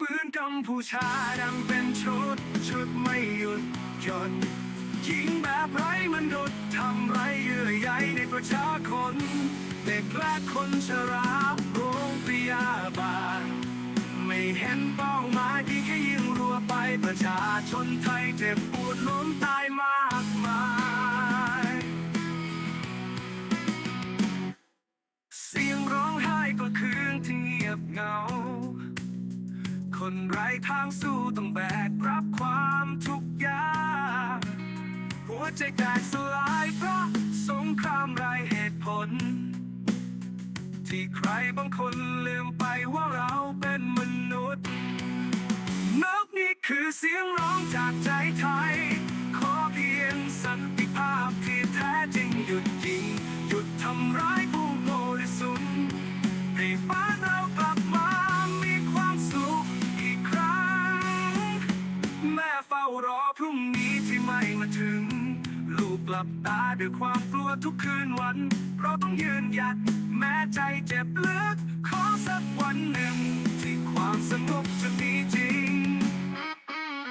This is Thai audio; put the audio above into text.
ปืนกัมพูชาดังเป็นชุด ชุดไม่หยุดหย่อนยิงแบบไรมันดุดทำไรเยื่อใยในประชาชนเด็กและคนชราโรงพยาบาลไม่เห็นเป้าหมายที่แค่ยิงรัวไปประชาชนไทยเจ็บปวด คนไร้ทางสู้ต้องแบกรับความทุกข์ยากหัวใจแตกสลายเพราะสงครามไร้เหตุผล ที่ใครบางคนลืมไปว่าเราเป็นมนุษย์นกนี่คือเสียงร้องจากใจไทย รอพรุ่งนี้ที่ไม่มาถึง ลูกหลับตาด้วยความกลัวทุกคืนวันเพราะต้องยืนหยัด